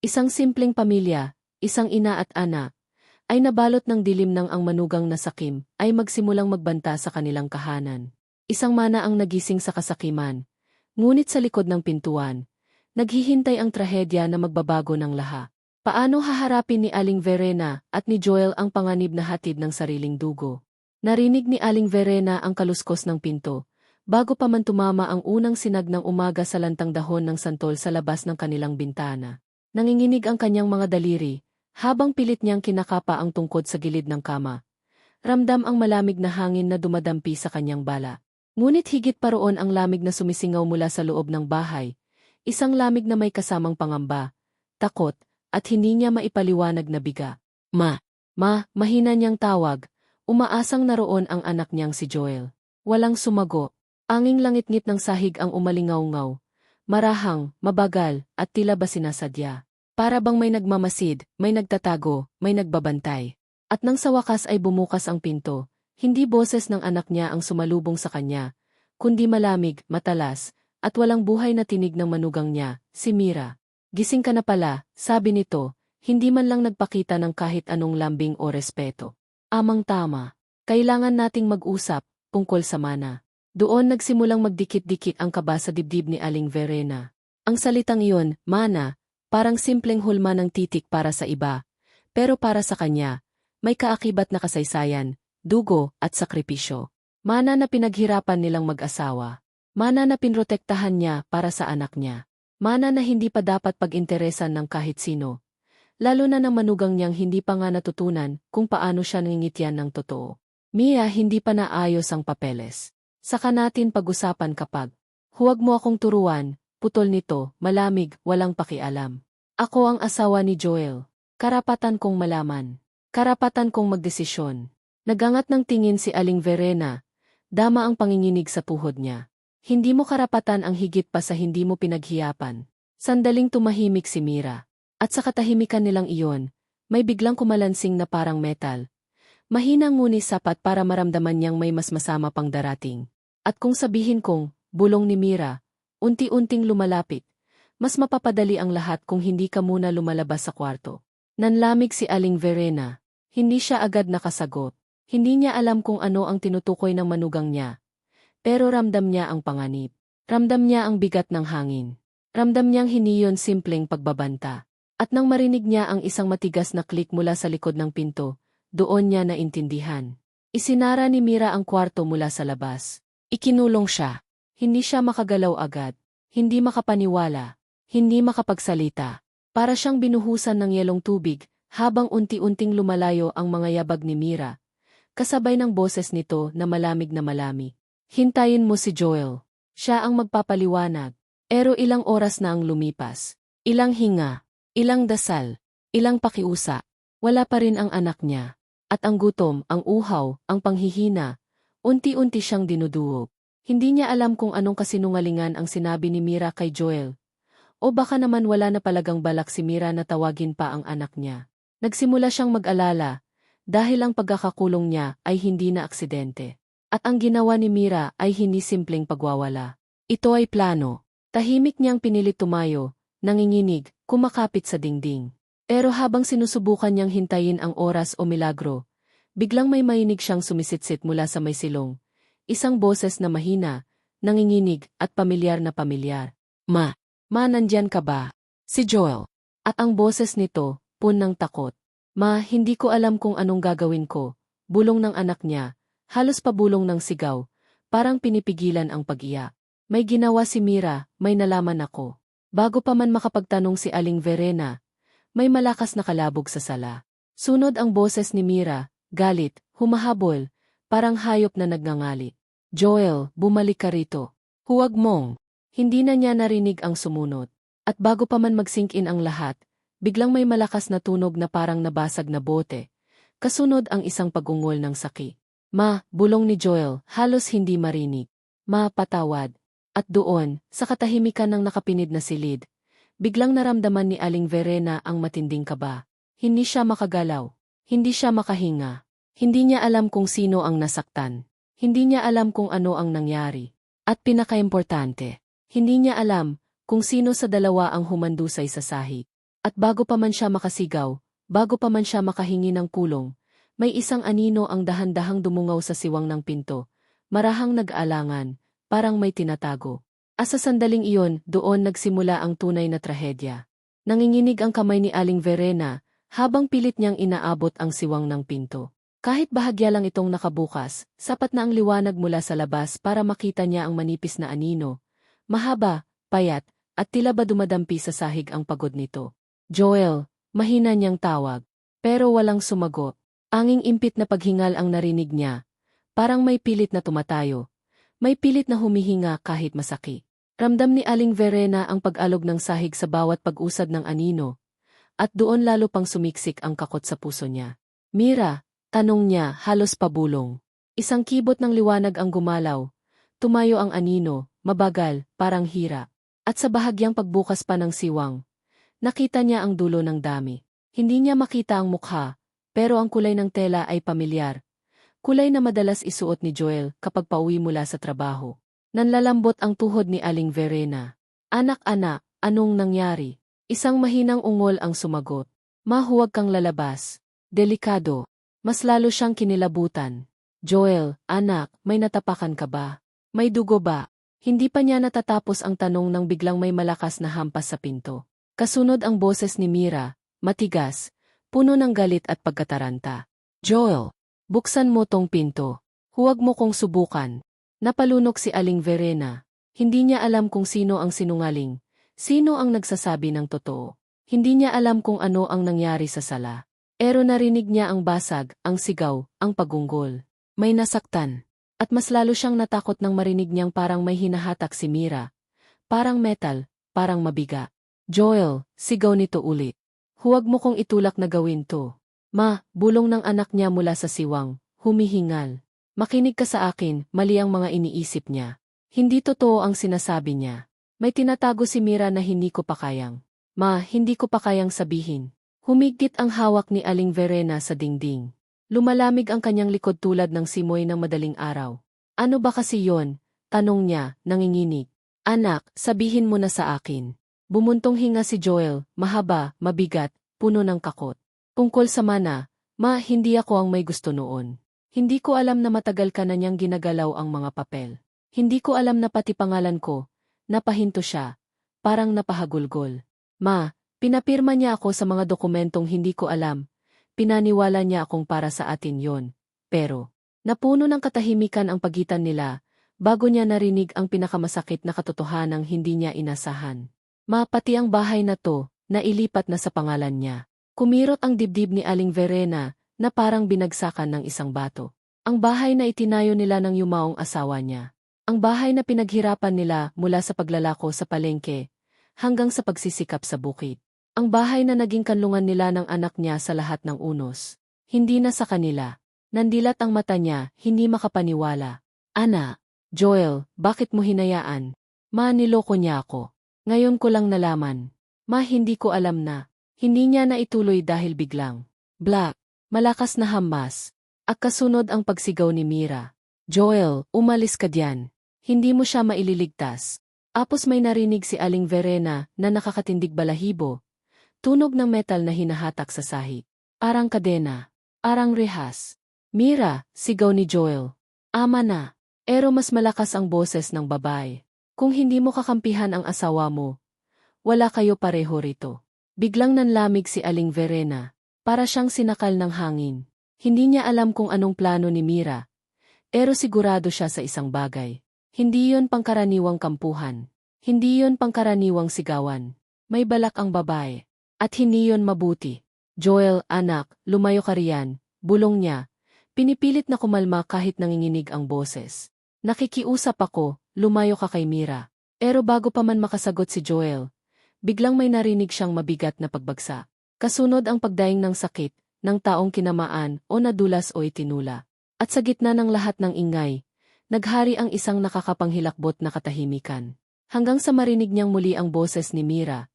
Isang simpleng pamilya, isang ina at anak, ay nabalot ng dilim ng ang manugang na sakim, ay magsimulang magbanta sa kanilang kahanan. Isang mana ang nagising sa kasakiman, ngunit sa likod ng pintuan, naghihintay ang trahedya na magbabago ng laha. Paano haharapin ni Aling Verena at ni Joel ang panganib na hatid ng sariling dugo? Narinig ni Aling Verena ang kaluskos ng pinto, bago pa man tumama ang unang sinag ng umaga sa lantang dahon ng santol sa labas ng kanilang bintana. Nanginginig ang kanyang mga daliri, habang pilit niyang kinakapa ang tungkod sa gilid ng kama. Ramdam ang malamig na hangin na dumadampi sa kanyang bala. Ngunit higit pa roon ang lamig na sumisingaw mula sa loob ng bahay. Isang lamig na may kasamang pangamba, takot, at hindi niya maipaliwanag na biga. Ma, ma, mahina niyang tawag, umaasang naroon ang anak niyang si Joel. Walang sumago, anging langit-ngit ng sahig ang umalingaw-ngaw, marahang, mabagal, at tila ba sinasadya. Para bang may nagmamasid, may nagtatago, may nagbabantay. At nang sa wakas ay bumukas ang pinto, hindi boses ng anak niya ang sumalubong sa kanya, kundi malamig, matalas, at walang buhay na tinig ng manugang niya, si Mira. Gising ka na pala, sabi nito, hindi man lang nagpakita ng kahit anong lambing o respeto. Amang tama, kailangan nating mag-usap, tungkol sa mana. Doon nagsimulang magdikit-dikit ang kaba sa dibdib ni Aling Verena. Ang salitang iyon, mana, parang simpleng hulma ng titik para sa iba, pero para sa kanya, may kaakibat na kasaysayan, dugo, at sakripisyo. Mana na pinaghirapan nilang mag-asawa. Mana na pinrotektahan niya para sa anak niya. Mana na hindi pa dapat pag-interesan ng kahit sino. Lalo na ng manugang niyang hindi pa nga natutunan kung paano siya nangingityan ng totoo. Mia hindi pa naayos ang papeles. Saka natin pag-usapan kapag, huwag mo akong turuan, putol nito, malamig, walang pakialam. Ako ang asawa ni Joel. Karapatan kong malaman. Karapatan kong magdesisyon. Nagangat ng tingin si Aling Verena. Dama ang panginginig sa tuhod niya. Hindi mo karapatan ang higit pa sa hindi mo pinaghiyapan. Sandaling tumahimik si Mira. At sa katahimikan nilang iyon, may biglang kumalansing na parang metal, Mahina ngunit sapat para maramdaman niyang may mas masama pang darating. At kung sabihin kong, bulong ni Mira, unti-unting lumalapit, mas mapapadali ang lahat kung hindi ka muna lumalabas sa kwarto. Nanlamig si Aling Verena. Hindi siya agad nakasagot. Hindi niya alam kung ano ang tinutukoy ng manugang niya. Pero ramdam niya ang panganib. Ramdam niya ang bigat ng hangin. Ramdam niyang hindi yon simpleng pagbabanta. At nang marinig niya ang isang matigas na klik mula sa likod ng pinto, doon niya naintindihan. Isinara ni Mira ang kwarto mula sa labas. Ikinulong siya. Hindi siya makagalaw agad. Hindi makapaniwala. Hindi makapagsalita. Para siyang binuhusan ng yelong tubig, habang unti-unting lumalayo ang mga yabag ni Mira. Kasabay ng boses nito na malamig na malami. Hintayin mo si Joel. Siya ang magpapaliwanag. Pero ilang oras na ang lumipas. Ilang hinga. Ilang dasal. Ilang pakiusa. Wala pa rin ang anak niya. At ang gutom, ang uhaw, ang panghihina, unti-unti siyang dinuduog. Hindi niya alam kung anong kasinungalingan ang sinabi ni Mira kay Joel. O baka naman wala na palagang balak si Mira na tawagin pa ang anak niya. Nagsimula siyang mag-alala, dahil ang pagkakakulong niya ay hindi na aksidente. At ang ginawa ni Mira ay hindi simpleng pagwawala. Ito ay plano. Tahimik niyang pinilit tumayo, nanginginig, kumakapit sa dingding. Pero habang sinusubukan niyang hintayin ang oras o milagro, biglang may mainig siyang sumisitsit mula sa may silong. Isang boses na mahina, nanginginig at pamilyar na pamilyar. Ma, ma nandyan ka ba? Si Joel. At ang boses nito, pun ng takot. Ma, hindi ko alam kung anong gagawin ko. Bulong ng anak niya, halos pabulong ng sigaw, parang pinipigilan ang pag-iyak. May ginawa si Mira, may nalaman ako. Bago pa man makapagtanong si Aling Verena, may malakas na kalabog sa sala. Sunod ang boses ni Mira, galit, humahabol, parang hayop na nagngangalit. Joel, bumalik ka rito. Huwag mong. Hindi na niya narinig ang sumunod. At bago pa man mag-sink in ang lahat, biglang may malakas na tunog na parang nabasag na bote. Kasunod ang isang pagungol ng saki. Ma, bulong ni Joel, halos hindi marinig. Ma, patawad. At doon, sa katahimikan ng nakapinid na silid, Biglang naramdaman ni Aling Verena ang matinding kaba. Hindi siya makagalaw. Hindi siya makahinga. Hindi niya alam kung sino ang nasaktan. Hindi niya alam kung ano ang nangyari. At pinakaimportante, hindi niya alam kung sino sa dalawa ang humandusay sa sahig. At bago pa man siya makasigaw, bago pa man siya makahingi ng kulong, may isang anino ang dahan-dahang dumungaw sa siwang ng pinto, marahang nag-alangan, parang may tinatago. Asa sandaling iyon, doon nagsimula ang tunay na trahedya. Nanginginig ang kamay ni Aling Verena, habang pilit niyang inaabot ang siwang ng pinto. Kahit bahagya lang itong nakabukas, sapat na ang liwanag mula sa labas para makita niya ang manipis na anino. Mahaba, payat, at tila ba dumadampi sa sahig ang pagod nito. Joel, mahina niyang tawag. Pero walang sumagot. Anging impit na paghingal ang narinig niya. Parang may pilit na tumatayo. May pilit na humihinga kahit masaki. Ramdam ni Aling Verena ang pag-alog ng sahig sa bawat pag-usad ng anino. At doon lalo pang sumiksik ang kakot sa puso niya. Mira, tanong niya halos pabulong. Isang kibot ng liwanag ang gumalaw. Tumayo ang anino, mabagal, parang hira. At sa bahagyang pagbukas pa ng siwang, nakita niya ang dulo ng dami. Hindi niya makita ang mukha, pero ang kulay ng tela ay pamilyar. Kulay na madalas isuot ni Joel kapag pauwi mula sa trabaho. Nanlalambot ang tuhod ni Aling Verena. Anak-anak, anong nangyari? Isang mahinang ungol ang sumagot. Mahuwag kang lalabas. Delikado. Mas lalo siyang kinilabutan. Joel, anak, may natapakan ka ba? May dugo ba? Hindi pa niya natatapos ang tanong nang biglang may malakas na hampas sa pinto. Kasunod ang boses ni Mira, matigas, puno ng galit at pagkataranta. Joel, buksan mo tong pinto. Huwag mo kong subukan. Napalunok si Aling Verena. Hindi niya alam kung sino ang sinungaling, sino ang nagsasabi ng totoo. Hindi niya alam kung ano ang nangyari sa sala. Pero narinig niya ang basag, ang sigaw, ang pagunggol. May nasaktan. At mas lalo siyang natakot nang marinig niyang parang may hinahatak si Mira. Parang metal, parang mabiga. Joel, sigaw nito ulit. Huwag mo kong itulak na gawin to. Ma, bulong ng anak niya mula sa siwang, humihingal. Makinig ka sa akin, mali ang mga iniisip niya. Hindi totoo ang sinasabi niya. May tinatago si Mira na hindi ko pa kayang. Ma, hindi ko pa kayang sabihin. Humigpit ang hawak ni Aling Verena sa dingding. Lumalamig ang kanyang likod tulad ng simoy ng madaling araw. Ano ba kasi yon? Tanong niya, nanginginig. Anak, sabihin mo na sa akin. Bumuntong hinga si Joel, mahaba, mabigat, puno ng kakot. Tungkol sa mana, ma, hindi ako ang may gusto noon. Hindi ko alam na matagal ka na niyang ginagalaw ang mga papel. Hindi ko alam na pati pangalan ko, napahinto siya, parang napahagulgol. Ma, pinapirma niya ako sa mga dokumentong hindi ko alam, pinaniwala niya akong para sa atin yon. Pero, napuno ng katahimikan ang pagitan nila, bago niya narinig ang pinakamasakit na katotohanang hindi niya inasahan. Ma, pati ang bahay na to, nailipat na sa pangalan niya. Kumirot ang dibdib ni Aling Verena, na parang binagsakan ng isang bato. Ang bahay na itinayo nila ng yumaong asawa niya. Ang bahay na pinaghirapan nila mula sa paglalako sa palengke hanggang sa pagsisikap sa bukid. Ang bahay na naging kanlungan nila ng anak niya sa lahat ng unos. Hindi na sa kanila. Nandilat ang mata niya, hindi makapaniwala. Ana, Joel, bakit mo hinayaan? Ma, niloko niya ako. Ngayon ko lang nalaman. Ma, hindi ko alam na. Hindi niya na ituloy dahil biglang. Black. Malakas na hamas. At kasunod ang pagsigaw ni Mira. Joel, umalis ka diyan. Hindi mo siya maililigtas. Apos may narinig si Aling Verena na nakakatindig balahibo. Tunog ng metal na hinahatak sa sahig. Arang kadena. Arang rehas. Mira, sigaw ni Joel. Ama na. Pero mas malakas ang boses ng babae. Kung hindi mo kakampihan ang asawa mo, wala kayo pareho rito. Biglang nanlamig si Aling Verena. Para siyang sinakal ng hangin. Hindi niya alam kung anong plano ni Mira. Pero sigurado siya sa isang bagay. Hindi yon pangkaraniwang kampuhan. Hindi yon pangkaraniwang sigawan. May balak ang babae. At hindi yon mabuti. Joel, anak, lumayo ka riyan. Bulong niya. Pinipilit na kumalma kahit nanginginig ang boses. Nakikiusap ako, lumayo ka kay Mira. Pero bago pa man makasagot si Joel, biglang may narinig siyang mabigat na pagbagsak. Kasunod ang pagdaing ng sakit, ng taong kinamaan o nadulas o itinula. At sa gitna ng lahat ng ingay, naghari ang isang nakakapanghilakbot na katahimikan. Hanggang sa marinig niyang muli ang boses ni Mira.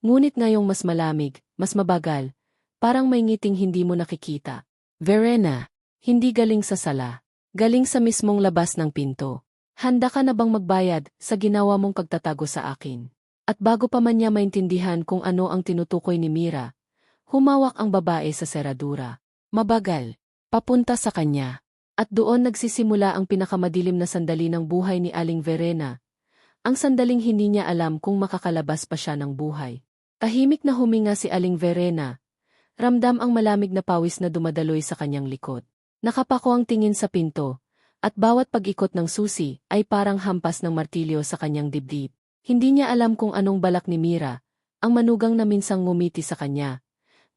Ngunit ngayong mas malamig, mas mabagal, parang may ngiting hindi mo nakikita. Verena, hindi galing sa sala. Galing sa mismong labas ng pinto. Handa ka na bang magbayad sa ginawa mong pagtatago sa akin? At bago pa man niya maintindihan kung ano ang tinutukoy ni Mira, humawak ang babae sa seradura. Mabagal, papunta sa kanya. At doon nagsisimula ang pinakamadilim na sandali ng buhay ni Aling Verena. Ang sandaling hindi niya alam kung makakalabas pa siya ng buhay. Tahimik na huminga si Aling Verena. Ramdam ang malamig na pawis na dumadaloy sa kanyang likod. Nakapako ang tingin sa pinto, at bawat pag-ikot ng susi ay parang hampas ng martilyo sa kanyang dibdib. Hindi niya alam kung anong balak ni Mira, ang manugang na minsang ngumiti sa kanya.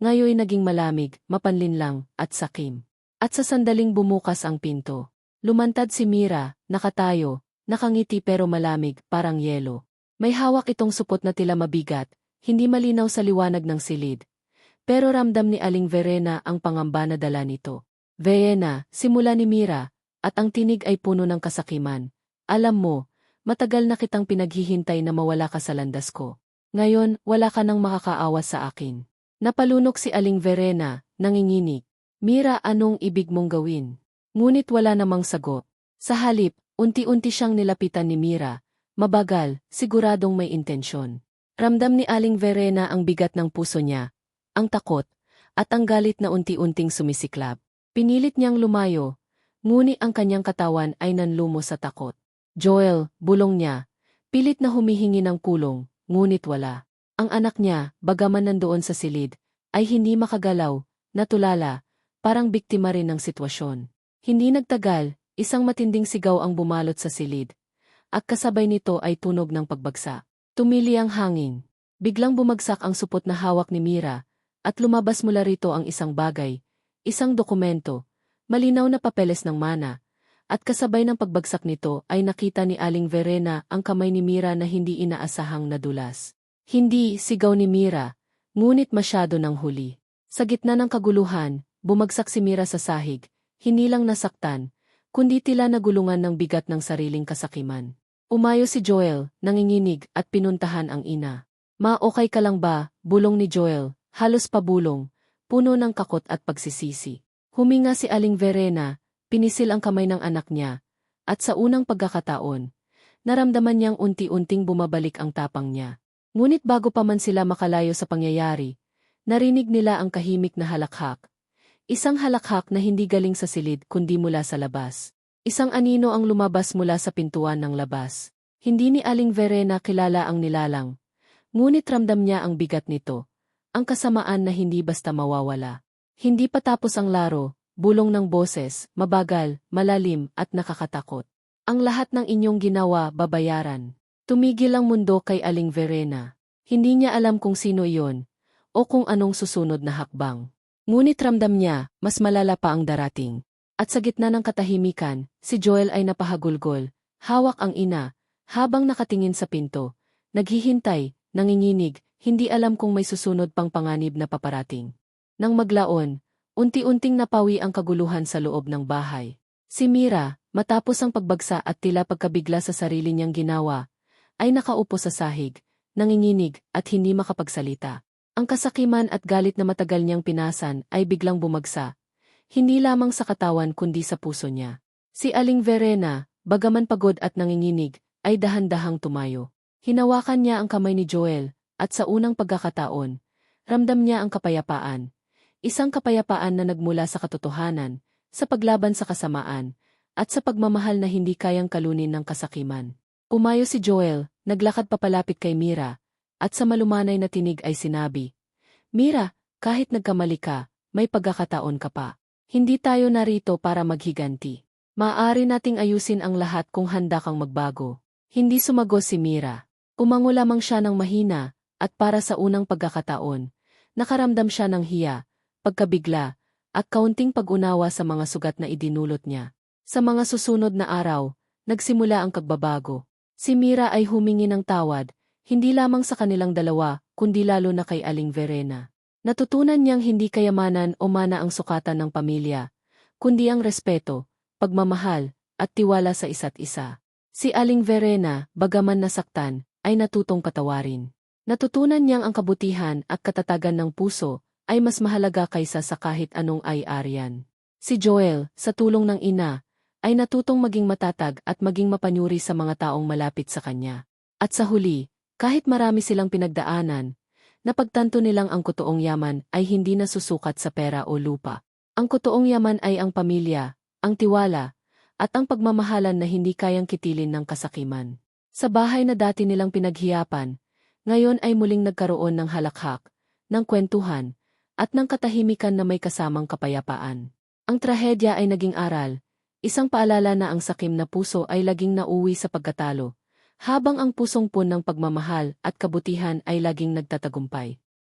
Ngayoy naging malamig, mapanlinlang, at sakim. At sa sandaling bumukas ang pinto, lumantad si Mira, nakatayo, nakangiti pero malamig, parang yelo. May hawak itong supot na tila mabigat, hindi malinaw sa liwanag ng silid. Pero ramdam ni Aling Verena ang pangamba na dala nito. Verena, simula ni Mira, at ang tinig ay puno ng kasakiman. Alam mo, matagal na kitang pinaghihintay na mawala ka sa landas ko. Ngayon, wala ka nang makakaawas sa akin. Napalunok si Aling Verena, nanginginig. Mira anong ibig mong gawin? Ngunit wala namang sagot. Sa halip, unti-unti siyang nilapitan ni Mira. Mabagal, siguradong may intensyon. Ramdam ni Aling Verena ang bigat ng puso niya, ang takot, at ang galit na unti-unting sumisiklab. Pinilit niyang lumayo, ngunit ang kanyang katawan ay nanlumo sa takot. Joel, bulong niya, pilit na humihingi ng kulong, ngunit wala. Ang anak niya, bagaman nandoon sa silid, ay hindi makagalaw, natulala, parang biktima rin ng sitwasyon. Hindi nagtagal, isang matinding sigaw ang bumalot sa silid. At kasabay nito ay tunog ng pagbagsak. Tumili ang hangin. Biglang bumagsak ang supot na hawak ni Mira, at lumabas mula rito ang isang bagay, isang dokumento, malinaw na papeles ng mana, at kasabay ng pagbagsak nito ay nakita ni Aling Verena ang kamay ni Mira na hindi inaasahang nadulas. Hindi sigaw ni Mira, ngunit masyado ng huli. Sa gitna ng kaguluhan, Bumagsak si Mira sa sahig, hindi lang nasaktan, kundi tila nagulungan ng bigat ng sariling kasakiman. Umayo si Joel, nanginginig at pinuntahan ang ina. Ma okay ka lang ba, bulong ni Joel, halos pabulong, puno ng kakot at pagsisisi. Huminga si Aling Verena, pinisil ang kamay ng anak niya, at sa unang pagkakataon, naramdaman niyang unti-unting bumabalik ang tapang niya. Ngunit bago pa man sila makalayo sa pangyayari, narinig nila ang kahimik na halakhak, Isang halakhak na hindi galing sa silid kundi mula sa labas. Isang anino ang lumabas mula sa pintuan ng labas. Hindi ni Aling Verena kilala ang nilalang. Ngunit ramdam niya ang bigat nito. Ang kasamaan na hindi basta mawawala. Hindi pa tapos ang laro, bulong ng boses, mabagal, malalim at nakakatakot. Ang lahat ng inyong ginawa babayaran. Tumigil ang mundo kay Aling Verena. Hindi niya alam kung sino iyon o kung anong susunod na hakbang. Ngunit ramdam niya, mas malala pa ang darating. At sa gitna ng katahimikan, si Joel ay napahagulgol, hawak ang ina, habang nakatingin sa pinto. Naghihintay, nanginginig, hindi alam kung may susunod pang panganib na paparating. Nang maglaon, unti-unting napawi ang kaguluhan sa loob ng bahay. Si Mira, matapos ang pagbagsa at tila pagkabigla sa sarili niyang ginawa, ay nakaupo sa sahig, nanginginig at hindi makapagsalita. Ang kasakiman at galit na matagal niyang pinasan ay biglang bumagsa, hindi lamang sa katawan kundi sa puso niya. Si Aling Verena, bagaman pagod at nanginginig, ay dahan-dahang tumayo. Hinawakan niya ang kamay ni Joel, at sa unang pagkakataon, ramdam niya ang kapayapaan. Isang kapayapaan na nagmula sa katotohanan, sa paglaban sa kasamaan, at sa pagmamahal na hindi kayang kalunin ng kasakiman. Umayo si Joel, naglakad papalapit kay Mira, at sa malumanay na tinig ay sinabi, Mira, kahit nagkamali ka, may pagkakataon ka pa. Hindi tayo narito para maghiganti. Maaari nating ayusin ang lahat kung handa kang magbago. Hindi sumago si Mira. Umango lamang siya ng mahina, at para sa unang pagkakataon, nakaramdam siya ng hiya, pagkabigla, at kaunting pag-unawa sa mga sugat na idinulot niya. Sa mga susunod na araw, nagsimula ang kagbabago. Si Mira ay humingi ng tawad, hindi lamang sa kanilang dalawa, kundi lalo na kay Aling Verena. Natutunan niyang hindi kayamanan o mana ang sukatan ng pamilya, kundi ang respeto, pagmamahal, at tiwala sa isa't isa. Si Aling Verena, bagaman nasaktan, ay natutong patawarin. Natutunan niyang ang kabutihan at katatagan ng puso ay mas mahalaga kaysa sa kahit anong ay-arian. Si Joel, sa tulong ng ina, ay natutong maging matatag at maging mapanyuri sa mga taong malapit sa kanya. At sa huli, Kahit marami silang pinagdaanan, napagtanto nilang ang kutoong yaman ay hindi nasusukat sa pera o lupa. Ang kutoong yaman ay ang pamilya, ang tiwala, at ang pagmamahalan na hindi kayang kitilin ng kasakiman. Sa bahay na dati nilang pinaghiyapan, ngayon ay muling nagkaroon ng halakhak, ng kwentuhan, at ng katahimikan na may kasamang kapayapaan. Ang trahedya ay naging aral, isang paalala na ang sakim na puso ay laging nauwi sa pagkatalo, habang ang pusong pun ng pagmamahal at kabutihan ay laging nagtatagumpay.